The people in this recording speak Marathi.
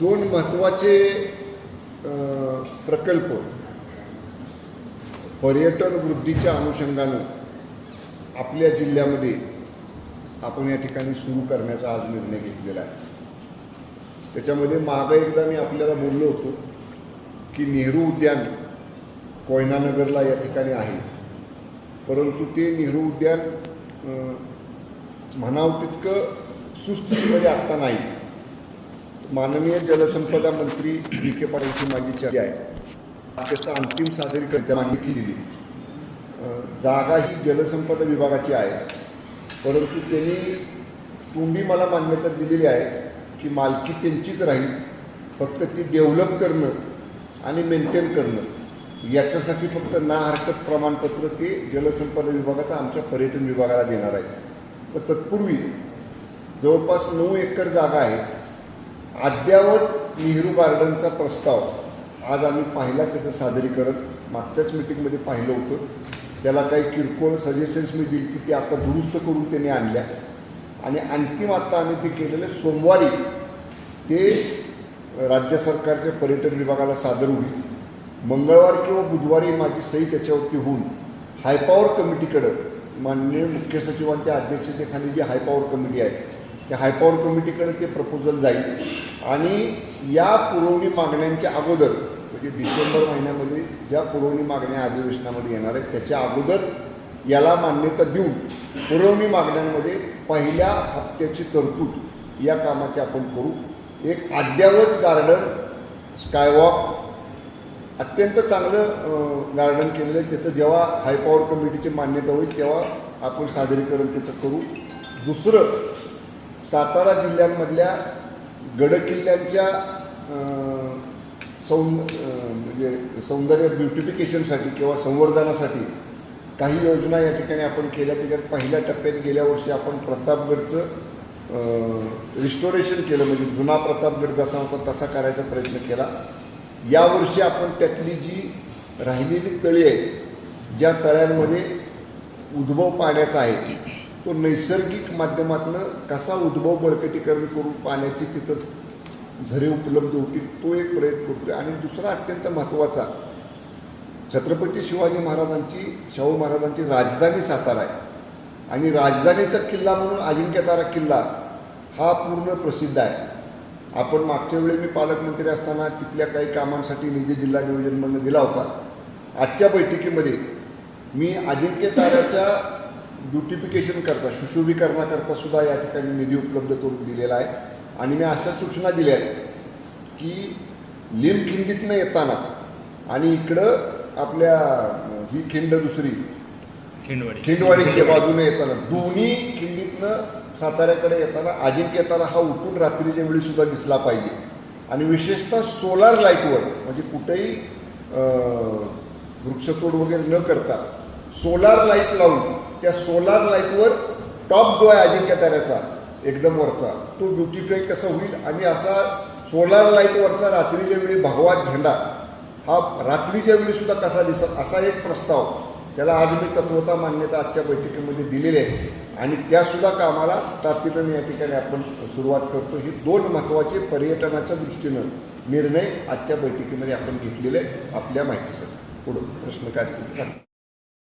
महत्त्वाचे महत्त्वाचे प्रकल्प. पर्यटन वृद्धीच्या अनुषंगानं आपल्या जिल्ह्यामध्ये आपण या ठिकाणी सुरू करण्याचा आज निर्णय घेतलेला आहे. त्याच्यामध्ये मागं एकदा मी आपल्याला बोललो होतो की नेहरू उद्यान कोयनानगरला या ठिकाणी आहे. परंतु ते नेहरू उद्यान म्हणावं तितकं सुस्थितीमध्ये आत्ता नाही. माननीय जलसंपदा मंत्री डी के पाटीलची माझी चर्चा आहे. त्याचं अंतिम सादरीकरण त्या मागणी केलेली जागा ही जलसंपदा विभागाची आहे. परंतु त्यांनी तुम्ही मला मान्यता दिलेली आहे की मालकी त्यांचीच राहील. फक्त ती डेव्हलप करणं आणि मेंटेन करणं याच्यासाठी फक्त ना हरकत प्रमाणपत्र ते जलसंपदा विभागाचं आमच्या पर्यटन विभागाला देणार आहे पण तत्पूर्वी जवळपास नऊ एकर जागा आहे. अद्यावत नेहरू गार्डनचा प्रस्ताव. आज आम्ही पाहिला त्याचं सादरीकरण. मागच्याच मिटिंगमध्ये पाहिलं होतं. त्याला काही किरकोळ सजेशन्स मी दिली की ते आता दुरुस्त करून त्यांनी आणल्या. आणि अंतिम आत्ता आम्ही ते केलेलं सोमवारी ते राज्य सरकारच्या पर्यटन विभागाला सादर होईल. मंगळवार किंवा बुधवारी माझी सही त्याच्यावरती होऊन हायपॉवर कमिटीकडं माननीय मुख्य सचिवांच्या अध्यक्षतेखाली जी हायपॉवर कमिटी आहे की हायपॉवर कमिटीकडे ते प्रपोजल जाईल. आणि या पुरवणी मागण्यांच्या अगोदर म्हणजे डिसेंबर महिन्यामध्ये ज्या पुरवणी मागण्या अधिवेशनामध्ये येणार आहेत त्याच्या अगोदर याला मान्यता देऊन पुरवणी मागण्यांमध्ये पहिल्या हप्त्याची तरतूद या कामाची आपण करू. एक अद्यावत गार्डन स्कायवॉक अत्यंत चांगलं गार्डन केलेलं आहे. त्याचं जेव्हा हायपॉवर कमिटीची मान्यता होईल तेव्हा आपण सादरीकरण त्याचं करू. दुसरं सातारा जिल्ह्यांमधल्या गडकिल्ल्यांच्या सौ म्हणजे सौंदर्य ब्युटिफिकेशनसाठी किंवा संवर्धनासाठी काही योजना या ठिकाणी आपण केल्या. त्याच्यात पहिल्या टप्प्यात गेल्या वर्षी आपण प्रतापगडचं रिस्टोरेशन केलं. म्हणजे जुना प्रतापगड जसा होता तसा करायचा प्रयत्न केला. यावर्षी आपण त्यातली जी राहिलेली तळी आहे ज्या तळ्यांमध्ये उद्भव पाण्याचा आहे तो नैसर्गिक माध्यमातून कसा उद्भव बळकटीकरण करून पाण्याची तिथं झरे उपलब्ध होतील तो एक प्रयत्न करतोय. आणि दुसरा अत्यंत महत्त्वाचा छत्रपती शिवाजी महाराजांची शाहू महाराजांची राजधानी सातारा आहे. आणि राजधानीचा किल्ला म्हणून अजिंक्यतारा किल्ला हा पूर्ण प्रसिद्ध आहे. आपण मागच्या वेळी मी पालकमंत्री असताना तिथल्या काही कामांसाठी निधी जिल्हा नियोजनमधनं दिला होता. आजच्या बैठकीमध्ये मी अजिंक्यताराच्या ब्युटिफिकेशन करता सुशोभीकरणाकरता सुद्धा या ठिकाणी निधी उपलब्ध करून दिलेला आहे. आणि मी अशा सूचना दिल्या आहेत की लिमखिंडीतनं येताना आणि इकडं आपल्या ही खिंड दुसरी खिंडवाडी. खिंडवाडीच्या बाजूने येताना दोन्ही खिंडीतनं साताऱ्याकडे येताना अजिंक्य तारा हा उठून रात्रीच्या वेळी सुद्धा दिसला पाहिजे. आणि विशेषतः सोलार लाईटवर म्हणजे कुठेही वृक्षतोड वगैरे न करता सोलार लाइट लावून त्या सोलार लाईटवर टॉप जो आहे अजिंक्य ताऱ्याचा एकदम वरचा तो ब्युटिफाय कसा होईल? आणि असा सोलार लाईटवरचा रात्रीच्या वेळी भगवा झेंडा हा रात्रीच्या वेळीसुद्धा कसा दिसत? असा एक प्रस्ताव त्याला आज मी तत्वता मान्यता आजच्या बैठकीमध्ये दिलेली आहे. आणि त्यासुद्धा कामाला तातडीनं या ठिकाणी आपण सुरुवात करतो. हे दोन महत्त्वाचे पर्यटनाच्या दृष्टीनं निर्णय आजच्या बैठकीमध्ये आपण घेतलेले आपल्या माहितीसाठी. पुढं प्रश्न काय सांग.